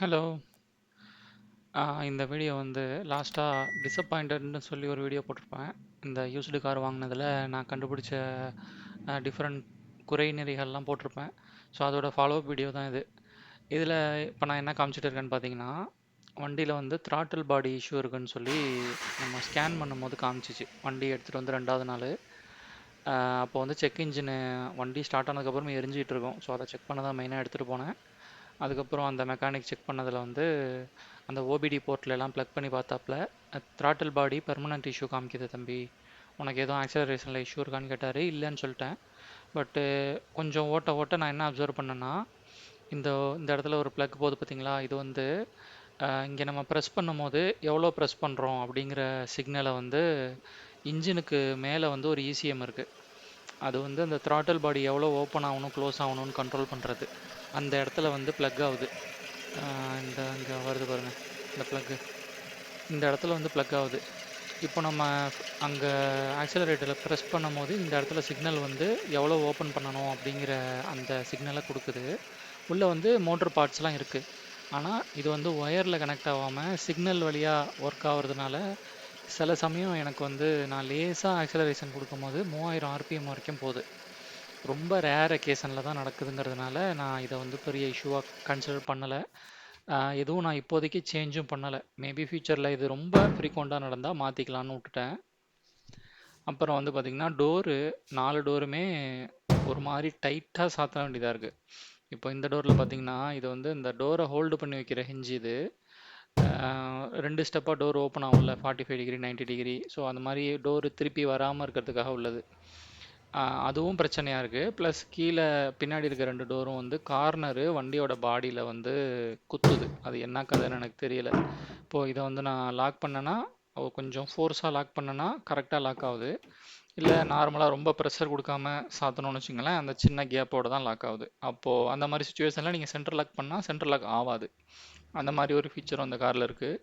Hello. ஆ இந்த video வந்து லாஸ்ட்டா டிசப்பாயிண்டட்ன்னு சொல்லி ஒரு வீடியோ போட்டிருப்பேன். இந்த யூஸ்டு கார் வாங்குனதுல நான் கண்டுபிடிச்ச அ டிஃபரண்ட் போட்டிருப்பேன். ஸோ அதோட ஃபாலோஅப் வீடியோ தான் இது. இதில இப்ப நான் என்ன காமிச்சிட்டு இருக்கேன்னு பார்த்தீங்கன்னா, வண்டியில வந்து த்ராட்டில் பாடி இஷ்யூ இருக்குன்னு சொல்லி நம்ம ஸ்கேன் பண்ணும்போது காமிச்சுச்சு. வண்டி எடுத்துட்டு வந்து 2வது நாளு. அ அப்போ வந்து செக் இன்ஜினு வண்டி ஸ்டார்ட் ஆனதுக்கப்புறம் எரிஞ்சுகிட்டு இருக்கும். ஸோ அத செக் பண்ண தான் மெயினா எடுத்துட்டு போனேன். அதுக்கப்புறம் அந்த மெக்கானிக் செக் பண்ணதில் வந்து, அந்த ஓபிடி போர்ட்லலாம் ப்ளக் பண்ணி பார்த்தாப்புல த்ராட்டில் பாடி பெர்மனன்ட் இஷ்யூ காமிக்குது தம்பி. உனக்கு எதுவும் ஆக்சலரேஷனில் இஷ்யூ இருக்கான்னு கேட்டார் இல்லைன்னு சொல்லிட்டேன். பட்டு கொஞ்சம் ஓட்ட ஓட்ட நான் என்ன அப்சர்வ் பண்ணேன்னா, இந்த இந்த இடத்துல ஒரு ப்ளக் போகுது பார்த்தீங்களா? இது வந்து இங்கே நம்ம நம்ம பண்ணும் பண்ணும்போது எவ்வளோ ப்ரெஸ் பண்ணுறோம் அப்படிங்கிற சிக்னலை வந்து இன்ஜினுக்கு மேலே வந்து ஒரு இசிஎம் இருக்குது அது வந்து அந்த த்ராட்டில் பாடி எவ்வளோ ஓப்பன் ஆகணும், க்ளோஸ் ஆகணும்னு கண்ட்ரோல் பண்ணுறது அந்த இடத்துல வந்து ப்ளக் ஆகுது. இந்த இங்கே வருது பாருங்கள் இந்த ப்ளக்கு. இந்த இடத்துல வந்து ப்ளக் ஆகுது. இப்போ நம்ம அங்க ப்ரெஸ் பண்ணும் பண்ணும்போது, இந்த இடத்துல சிக்னல் வந்து எவ்வளோ ஓப்பன் பண்ணணும் அப்படிங்கிற அந்த சிக்னலை கொடுக்குது உள்ளே வந்து மோட்ரு பார்ட்ஸ்லாம் இருக்குது ஆனால் இது வந்து ஒயரில் கனெக்ட் ஆகாமல் சிக்னல் வழியாக ஒர்க் ஆகிறதுனால சில சமயம் எனக்கு வந்து நான் லேசாக ஆக்சலரேஷன் கொடுக்கும் போது மூவாயிரம் ஆர்பிஎம் வரைக்கும் போகுது ரொம்ப ரேர் அக்கேஷனில் தான் நடக்குதுங்கிறதுனால, நான் இதை வந்து பெரிய இஷ்யூவாக கன்சிடர் பண்ணலை எதுவும் நான் இப்போதைக்கு சேஞ்சும் பண்ணலை மேபி ஃப்யூச்சரில் இது ரொம்ப ஃப்ரீக்வெண்ட்டாக நடந்தால் மாற்றிக்கலான்னு விட்டுட்டேன் அப்புறம் வந்து பார்த்திங்கன்னா டோரு நாலு டோருமே ஒரு மாதிரி டைட்டாக சாத்த வேண்டியதாக இருக்குது இப்போ இந்த டோரில் பார்த்தீங்கன்னா, இது வந்து இந்த டோரை ஹோல்டு பண்ணி வைக்கிற ஹிஞ்சு இது. ரெண்டு ஸ்டெப்பாக டோர் ஓப்பன் ஆகும்ல 45 டிகிரி, 90 டிகிரி. ஸோ அந்த மாதிரி டோர் திருப்பி வராமல் இருக்கிறதுக்காக உள்ளது. அதுவும் பிரச்சனையாக இருக்குது ப்ளஸ் கீழே பின்னாடி இருக்க ரெண்டு டோரும் வந்து கார்னரு வண்டியோட பாடியில் வந்து குத்துது. அது என்ன கதைன்னு எனக்கு தெரியல. இப்போது இதை வந்து நான் லாக் பண்ணேன்னா, கொஞ்சம் ஃபோர்ஸாக லாக் பண்ணேன்னா கரெக்டாக லாக் ஆகுது. இல்லை நார்மலாக ரொம்ப ப்ரெஷர் கொடுக்காம சாத்தணும்னு வச்சுங்களேன் அந்த சின்ன கேப்போடு தான் லாக் ஆகுது. அப்போ அந்த மாதிரி சுச்சுவேஷனில் நீங்கள் சென்டர் லாக் பண்ணால் சென்டர் லாக் ஆவாது. அந்த மாதிரி ஒரு ஃபீச்சரும் அந்த காரில் இருக்குது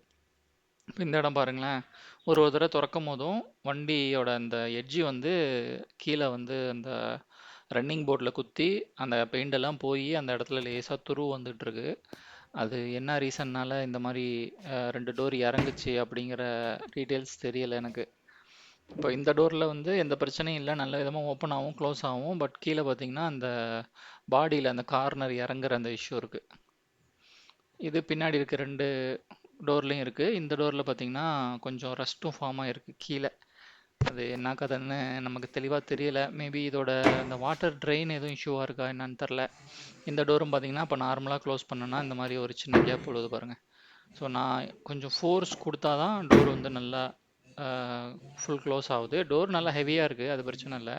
இப்ப இந்த இடம் பாருங்களேன். ஒரு ஒரு தடவ தொறக்கும்போதும் வண்டியோட அந்த எட்ஜ் வந்து கீழ வந்து அந்த ரன்னிங் போர்ட்ல குத்தி, அந்த பெயிண்ட் எல்லாம் போயி அந்த இடத்துல லேசா துரு வந்துட்டுருக்கு. அது என்ன ரீசன்னால இந்த மாரி அ 2 டோர் இறங்குச்சு அப்படிங்கிற டீட்டெயில்ஸ் தெரியல எனக்கு. இப்போ இந்த டோர்ல வந்து எந்த பிரச்சனையும் இல்ல. நல்ல விதமா ஓப்பன் ஆகும், க்ளோஸ் ஆகும். பட் கீழ பார்த்தீங்கன்னா, அந்த பாடியில அந்த கார்னர் இறங்குற அந்த இஷ்யூ இருக்கு. இது பின்னாடி இருக்க 2 டோர்லேயும் இருக்குது இந்த டோரில் பார்த்தீங்கன்னா, கொஞ்சம் ரஸ்ட்டும் ஃபார்மாக இருக்குது கீழே. அது என்ன கதைன்னு நமக்கு தெளிவாக தெரியல. மேபி இதோட அந்த வாட்டர் ட்ரெயின் எதுவும் இஷ்யூவாக இருக்கா என்னன்னு தெரில இந்த டோரும் பார்த்தீங்கன்னா, இப்போ நார்மலாக க்ளோஸ் பண்ணேன்னா, இந்த மாதிரி ஒரு சின்ன கேப் விழுது பாருங்கள் ஸோ நான் கொஞ்சம் ஃபோர்ஸ் கொடுத்தா தான் டோர் வந்து நல்லா ஃபுல் க்ளோஸ் ஆகுது. டோர் நல்லா ஹெவியாக இருக்குது அது பிரச்சனை இல்லை.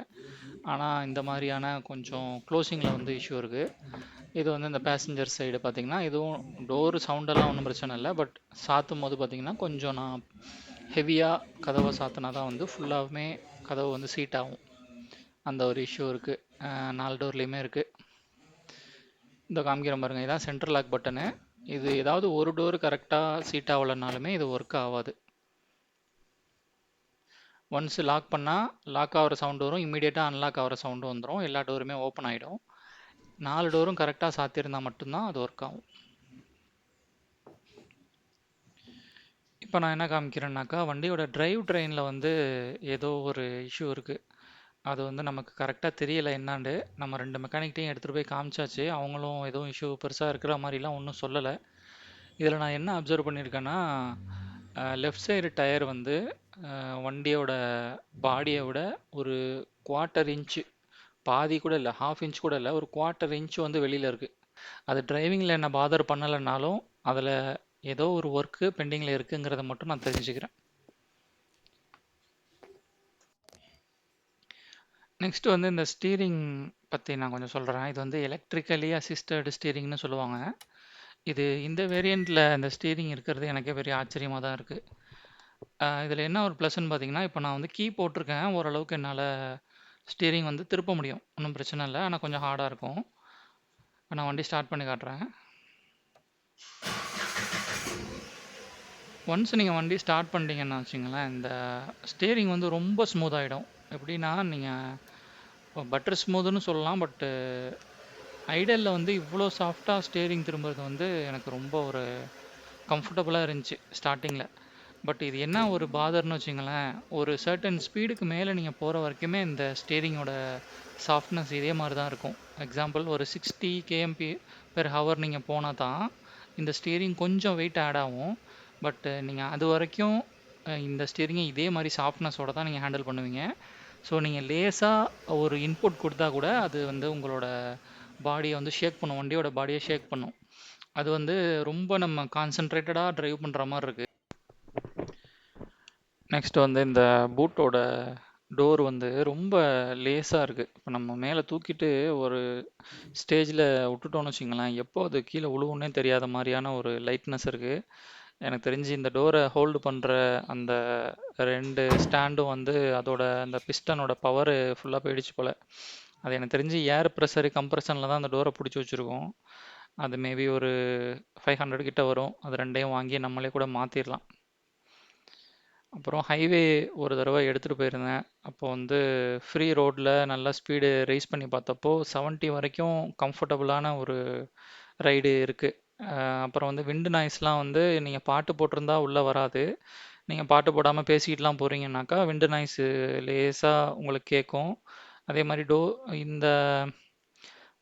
ஆனால் இந்த மாதிரியான கொஞ்சம் க்ளோஸிங்கில் வந்து இஷ்யூ இருக்குது இது வந்து இந்த பேசஞ்சர் சைடு பார்த்தீங்கன்னா, இதுவும் டோர் சவுண்டெல்லாம் ஒன்றும் பிரச்சனை இல்லை பட் சாத்தும் போது பார்த்தீங்கன்னா, கொஞ்சம் நான் ஹெவியாக கதவை சாத்தினா தான் வந்து ஃபுல்லாகவுமே கதவு வந்து சீட் ஆகும். அந்த ஒரு இஷ்யூ இருக்குது நாலு டோர்லேயுமே இருக்குது இந்த காமிக்கிற பாருங்க. இதான் சென்ட்ரல் லாக் பட்டனு. இது ஏதாவது ஒரு டோர் கரெக்டாக சீட் ஆகலைனாலுமே இது ஒர்க் ஆகாது ஒன்ஸ் லாக் பண்ணால் லாக் ஆகிற சவுண்டு வரும். இம்மீடியட்டா அன்லாக் ஆகிற சவுண்டும் வந்துடும் எல்லா டோருமே ஓப்பன் ஆகிடும் நாலு டோரும் கரெக்டாக சாத்தியிருந்தால் மட்டும்தான் அது ஒர்க் ஆகும். இப்போ நான் என்ன காமிக்கிறேன்னாக்கா, வண்டியோட டிரைவ் ட்ரெயினில் வந்து ஏதோ ஒரு இஷ்யூ இருக்குது அது வந்து நமக்கு கரெக்டாக தெரியலை என்னான்னு. நம்ம ரெண்டு மெக்கானிக்கிட்டையும் எடுத்துகிட்டு போய் காமிச்சாச்சு. அவங்களும் எதுவும் இஷ்யூ பெருசாக இருக்கிற மாதிரிலாம் ஒன்றும் சொல்லலை இதில் நான் என்ன அப்சர்வ் பண்ணியிருக்கேன்னா, லெஃப்ட் சைடு டயர் வந்து வண்டியோட பாடியை விட ஒரு 1/4 இன்ச் பாதி கூட இல்லை ஹாஃப் இன்ச் கூட இல்லை ஒரு 1/4 இன்ச் வந்து வெளியில் இருக்குது அது டிரைவிங்கில் என்ன பாதர் பண்ணலைன்னாலும் அதில் ஏதோ ஒரு ஒர்க்கு பெண்டிங்கில் இருக்குங்கிறத மட்டும் நான் தெரிஞ்சுக்கிறேன். நெக்ஸ்ட் வந்து இந்த ஸ்டீரிங் பற்றி நான் கொஞ்சம் சொல்கிறேன் இது வந்து எலக்ட்ரிக்கலி அசிஸ்டட் ஸ்டீரிங்னு சொல்லுவாங்க. இது இந்த வேரியண்ட்டில் இந்த ஸ்டீரிங் இருக்கிறது எனக்கே பெரிய ஆச்சரியமாக தான் இருக்குது இதில் என்ன ஒரு ப்ளஸ்ன்னு பார்த்தீங்கன்னா, இப்போ நான் வந்து கீ போட்டிருக்கேன். ஓரளவுக்கு என்னால் ஸ்டீரிங் வந்து திருப்ப முடியும். ஒன்றும் பிரச்சனை இல்லை ஆனால் கொஞ்சம் ஹார்டாக இருக்கும். நான் வண்டி ஸ்டார்ட் பண்ணி காட்டுறேன். ஒன்ஸ் நீங்கள் வண்டி ஸ்டார்ட் பண்ணிட்டீங்கன்னு வச்சுக்கங்களேன், இந்த ஸ்டீரிங் வந்து ரொம்ப ஸ்மூத் ஆகிடும் எப்படின்னா, நீங்கள் பட்டர் ஸ்மூத்ன்னு சொல்லலாம். பட்டு ஐடலில் வந்து இவ்வளோ சாஃப்டாக ஸ்டேரிங் திரும்புறது வந்து எனக்கு ரொம்ப ஒரு கம்ஃபர்டபுளாக இருந்துச்சு ஸ்டார்டிங்கில் பட் இது என்ன ஒரு பாதர்னு வச்சுங்களேன் ஒரு சர்டன் ஸ்பீடுக்கு மேலே நீங்கள் போகிற வரைக்குமே இந்த ஸ்டேரிங்கோட சாஃப்ட்னஸ் இதே மாதிரி தான் இருக்கும். எக்ஸாம்பிள் ஒரு சிக்ஸ்டி கேஎம்பி பெர் ஹவர் நீங்கள் போனால் தான் இந்த ஸ்டீரிங் கொஞ்சம் வெயிட் ஆட் ஆகும். பட் நீங்கள் அது வரைக்கும் இந்த ஸ்டீரிங்கை இதே மாதிரி சாஃப்ட்னஸோட தான் நீங்கள் ஹேண்டில் பண்ணுவீங்க. ஸோ நீங்கள் லேசாக ஒரு இன்புட் கொடுத்தா கூட அது வந்து உங்களோட பாடியை வந்து ஷேக் பண்ணும் வண்டியோட பாடியை ஷேக் பண்ணும். அது வந்து ரொம்ப நம்ம கான்சென்ட்ரேட்டடாக ட்ரைவ் பண்ணுற மாதிரி இருக்குது நெக்ஸ்ட் வந்து இந்த பூட்டோட டோர் வந்து ரொம்ப லேசாக இருக்குது இப்போ நம்ம மேலே தூக்கிட்டு ஒரு ஸ்டேஜில் விட்டுட்டோம்னு வச்சுங்களேன் எப்போ அது கீழே விழுவுன்னே தெரியாத மாதிரியான ஒரு லைட்னஸ் இருக்குது எனக்கு தெரிஞ்சு இந்த டோரை ஹோல்டு பண்ணுற அந்த ரெண்டு ஸ்டாண்டும் வந்து அதோட அந்த பிஸ்டனோட பவர் ஃபுல்லாக போயிடுச்சு போல். அது எனக்கு தெரிஞ்சு ஏர் ப்ரெஷர் கம்ப்ரெஷனில் தான் அந்த டோரை பிடிச்சி வச்சுருக்கோம். அது மேபி ஒரு ஃபைவ் ஹண்ட்ரட் கிட்ட வரும். அது ரெண்டையும் வாங்கி நம்மளே கூட மாற்றிடலாம் அப்புறம் ஹைவே ஒரு தடவை எடுத்துகிட்டு போயிருந்தேன். அப்போ வந்து ஃப்ரீ ரோட்டில் நல்லா ஸ்பீடு ரைஸ் பண்ணி பார்த்தப்போ 70 வரைக்கும் கம்ஃபர்டபுளான ஒரு ரைடு இருக்குது அப்புறம் வந்து விண்டு நாய்ஸ்லாம் வந்து நீங்கள் பாட்டு போட்டிருந்தா உள்ளே வராது. நீங்கள் பாட்டு போடாமல் பேசிக்கிட்டுலாம் போகிறீங்கன்னாக்கா விண்டு நாய்ஸு லேசாக உங்களுக்கு கேட்கும் அதே மாதிரி டோ இந்த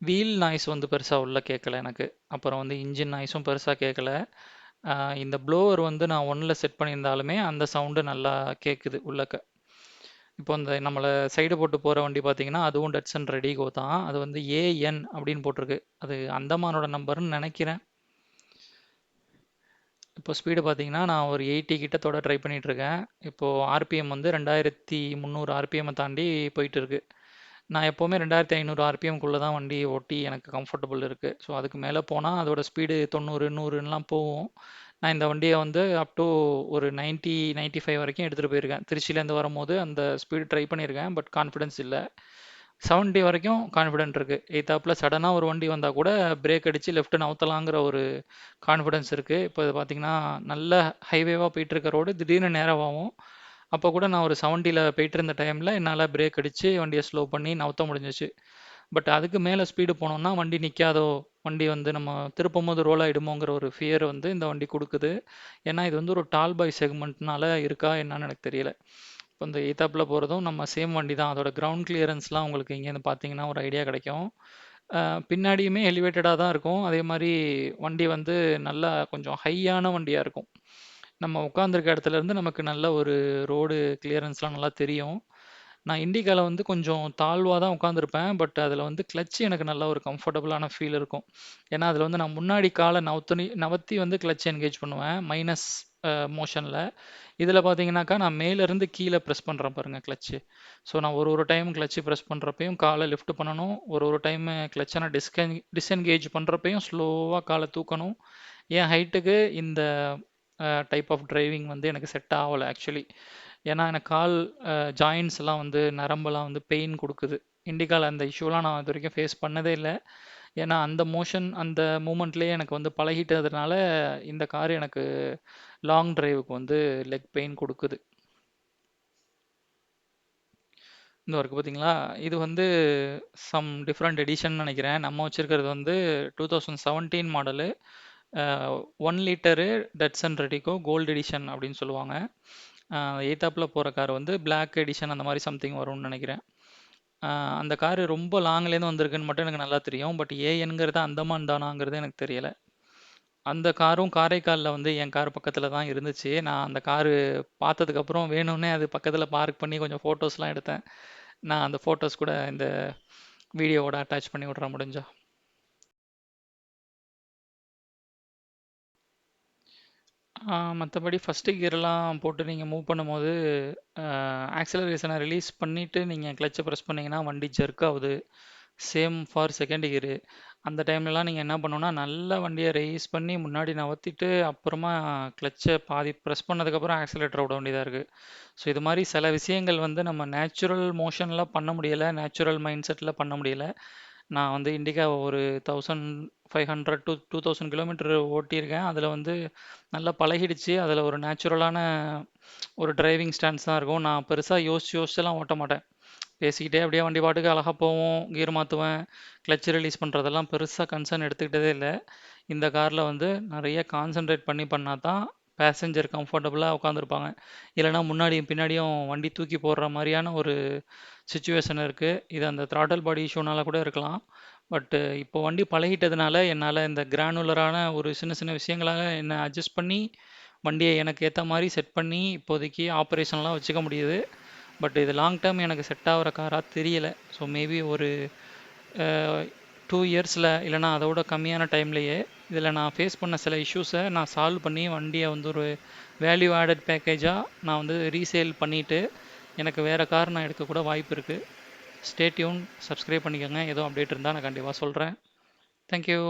வீல் நாய்ஸ் வந்து பெருசாக உள்ள கேட்கல எனக்கு. அப்புறம் வந்து இன்ஜின் நாய்ஸும் பெருசாக கேட்கல இந்த ப்ளோவர் வந்து நான் ஒன்றில் செட் பண்ணியிருந்தாலுமே அந்த சவுண்டு நல்லா கேட்குது உள்ளக்க. இப்போ இந்த நம்மளை சைடு போட்டு போகிற வண்டி பார்த்தீங்கன்னா அதுவும் டட்சன் ரெடிகோ தான். அது வந்து ஏஎன் அப்படின்னு போட்டிருக்கு. அது அந்தமானோட நம்பர்னு நினைக்கிறேன். இப்போ ஸ்பீடு பார்த்தீங்கன்னா நான் ஒரு எயிட்டி கிட்டத்தோட ட்ரை பண்ணிட்டு இருக்கேன். இப்போது ஆர்பிஎம் வந்து ரெண்டாயிரத்தி முந்நூறு ஆர்பிஎம்மை தாண்டி போயிட்டு இருக்கு. நான் எப்போவுமே ரெண்டாயிரத்தி ஐநூறு ஆர்பிஎம்குள்ளே தான் வண்டி ஓட்டி எனக்கு கம்ஃபர்டபுள் இருக்குது ஸோ அதுக்கு மேலே போனால் அதோட ஸ்பீடு தொண்ணூறு நூறுலாம் போகும். நான் இந்த வண்டியை வந்து அப் டு ஒரு 90 95 ஃபைவ் வரைக்கும் எடுத்துகிட்டு போயிருக்கேன். திருச்சியிலேருந்து வரும்போது அந்த ஸ்பீடு ட்ரை பண்ணியிருக்கேன் பட் கான்ஃபிடென்ஸ் இல்லை. 70 வரைக்கும் கான்ஃபிடென்ட் இருக்குது எய்த்தாப்பில் சடனாக ஒரு வண்டி வந்தால் கூட பிரேக் அடித்து லெஃப்ட் நவுத்தலாங்கிற ஒரு கான்ஃபிடென்ஸ் இருக்குது இப்போ பார்த்தீங்கன்னா நல்ல ஹைவேவாக போயிட்டுருக்க ரோடு திடீர்னு நேரமாகவும் அப்போ கூட நான் ஒரு 70ல போயிட்டு இருந்த டைமில் என்னால் பிரேக் அடித்து வண்டியை ஸ்லோ பண்ணி நவுத்த முடிஞ்சிச்சு. பட் அதுக்கு மேலே ஸ்பீடு போனோம்னா வண்டி நிற்காதோ வண்டி வந்து நம்ம திருப்பும் போது ரோல் ஆகிடுமோங்கிற ஒரு ஃபியர் வந்து இந்த வண்டி கொடுக்குது. ஏன்னா இது வந்து ஒரு டால் பாய் செக்மெண்ட்னால இருக்கா என்னன்னு எனக்கு தெரியல. இப்போ இந்த எய்த்தாப்பில் போகிறதும் நம்ம சேம் வண்டி தான் அதோட கிரவுண்ட் கிளியரன்ஸ்லாம் உங்களுக்கு இங்கேருந்து பார்த்தீங்கன்னா ஒரு ஐடியா கிடைக்கும். பின்னாடியுமே எலிவேட்டடாக தான் இருக்கும். அதே மாதிரி வண்டி வந்து நல்லா கொஞ்சம் ஹையான வண்டியாக இருக்கும். நம்ம உட்காந்துருக்க இடத்துல இருந்து நமக்கு நல்ல ஒரு ரோடு கிளியரன்ஸ்லாம் நல்லா தெரியும். நான் இண்டிகாவில் வந்து கொஞ்சம் தாழ்வாக தான் உட்காந்துருப்பேன் பட் அதில் வந்து கிளச்சு எனக்கு நல்ல ஒரு கம்ஃபர்டபுளான ஃபீல் இருக்கும். ஏன்னா அதில் வந்து நான் முன்னாடி காலை நவுத்தனி நவத்தி வந்து கிளச் என்கேஜ் பண்ணுவேன். மைனஸ் மோஷனில் இதில் பார்த்தீங்கன்னாக்கா நான் மேலேருந்து கீழே ப்ரெஸ் பண்ணுறேன் பாருங்கள் கிளச்சு ஸோ நான் ஒரு ஒரு டைம் கிளச்சு ப்ரெஸ் பண்ணுறப்பையும் காலை லிஃப்ட் பண்ணணும். ஒரு ஒரு டைம் கிளச்சை நான் டிஸ்கன் டிஸ்என்கேஜ் பண்ணுறப்பையும் ஸ்லோவாக காலை தூக்கணும். என் ஹைட்டுக்கு இந்த டைப் ஆஃப் டிரைவிங் வந்து எனக்கு செட் ஆகலை ஆக்சுவலி ஏன்னா எனக்கு கால் ஜாயின்ஸ்லாம் வந்து நரம்பெல்லாம் வந்து பெயின் கொடுக்குது. இண்டிகால் அந்த இஷ்யூலாம் நான் இது வரைக்கும் ஃபேஸ் பண்ணதே இல்லை. ஏன்னா அந்த மோஷன் அந்த மூமெண்ட்லேயே எனக்கு வந்து பழகிட்டதுனால இந்த கார் எனக்கு லாங் டிரைவுக்கு வந்து லெக் பெயின் கொடுக்குது. இந்த ஒர்க்கு பார்த்தீங்களா இது வந்து சம் டிஃப்ரெண்ட் எடிஷன் நினைக்கிறேன். நம்ம வச்சுருக்கிறது வந்து two thousand seventeen model one litre Datsun RediGo gold edition அப்படின்னு சொல்லுவாங்க. எய்த்தாப்பில் போகிற கார் வந்து பிளாக் எடிஷன் அந்த மாதிரி சம்திங் வரும்னு நினைக்கிறேன். அந்த காரு ரொம்ப லாங்லேருந்து வந்திருக்குன்னு மட்டும் எனக்கு நல்லா தெரியும். பட் ஏஎன்கிறது அந்தமான் தானாங்கிறது எனக்கு தெரியலை. அந்த காரும் காரைக்காலில் வந்து என் கார் பக்கத்தில் தான் இருந்துச்சு. நான் அந்த காரு பார்த்ததுக்கப்புறம் வேணும்னே அது பக்கத்தில் பார்க் பண்ணி கொஞ்சம் ஃபோட்டோஸ்லாம் எடுத்தேன். நான் அந்த ஃபோட்டோஸ் கூட இந்த வீடியோவோட அட்டாச் பண்ணி விட்றேன் முடிஞ்சா. மற்றபடி ஃபஸ்ட்டு கியர்லாம் போட்டு நீங்கள் மூவ் பண்ணும்போது ஆக்சலரேஷனை ரிலீஸ் பண்ணிவிட்டு நீங்கள் கிளச்சை ப்ரெஸ் பண்ணிங்கன்னா வண்டி ஜெர்க் ஆகுது. சேம் ஃபார் செகண்ட் கியரு அந்த டைம்லலாம் நீங்கள் என்ன பண்ணணும்னா நல்லா வண்டியை ரைஸ் பண்ணி முன்னாடி நவத்திட்டு அப்புறமா கிளச்சை பாதி ப்ரெஸ் பண்ணதுக்கப்புறம் ஆக்சிலேட்டர் விட வேண்டியதாக இருக்குது ஸோ இது மாதிரி சில விஷயங்கள் வந்து நம்ம நேச்சுரல் மோஷனில் பண்ண முடியலை நேச்சுரல் மைண்ட் செட்டில் பண்ண முடியலை. நான் வந்து இண்டிகா ஒரு thousand five hundred two two thousand kilometre ஓட்டியிருக்கேன் அதில் வந்து நல்லா பழகிடுச்சு அதில் ஒரு நேச்சுரலான ஒரு டிரைவிங் ஸ்டாண்ட்ஸ் தான் இருக்கும் நான் பெருசாக யோசிச்சு யோசிச்சுலாம் ஓட்ட மாட்டேன் பேசிக்கிட்டே அப்படியே வண்டி பாட்டுக்கு அழகா போவும். கியர் மாத்துவேன். கிளட்ச் ரிலீஸ் பண்ணுறதெல்லாம் பெருசா கன்சர்ன் எடுத்துக்கிட்டதே இல்ல. இந்த கார்ல வந்து நெறைய கான்சன்ட்ரேட் பண்ணி பண்ணா தான் பேசஞ்சர் கம்ஃபர்டபுளாக உட்காந்துருப்பாங்க. இல்லைனா முன்னாடியும் பின்னாடியும் வண்டி தூக்கி போடுற மாதிரியான ஒரு சுச்சுவேஷன் இருக்குது இது அந்த த்ராட்டல் பாடி இஷ்யூனால கூட இருக்கலாம். பட்டு இப்போ வண்டி பழகிட்டதுனால என்னால் இந்த கிரானுலரான ஒரு சின்ன சின்ன விஷயங்களால் என்னை அட்ஜஸ்ட் பண்ணி வண்டியை எனக்கு ஏற்ற மாதிரி செட் பண்ணி இப்போதைக்கு ஆப்ரேஷன்லாம் வச்சுக்க முடியுது. பட் இது லாங் டேர்ம் எனக்கு செட் ஆகுற காராக தெரியலை ஸோ மேபி ஒரு டூ இயர்ஸில் இல்லைனா அதோட கம்மியான டைம்லேயே இதில் நான் ஃபேஸ் பண்ண சில இஷ்யூஸை நான் சால்வ் பண்ணி வண்டியை வந்து ஒரு வேல்யூ ஆடட் பேக்கேஜாக நான் வந்து ரீசேல் பண்ணிவிட்டு எனக்கு வேறு கார் நான் எடுக்கக்கூட வாய்ப்பு இருக்குது ஸ்டேட்யூன் சப்ஸ்கிரைப் பண்ணிக்கோங்க. எதுவும் அப்டேட் இருந்தால் நான் கண்டிப்பாக சொல்கிறேன் தேங்க் யூ.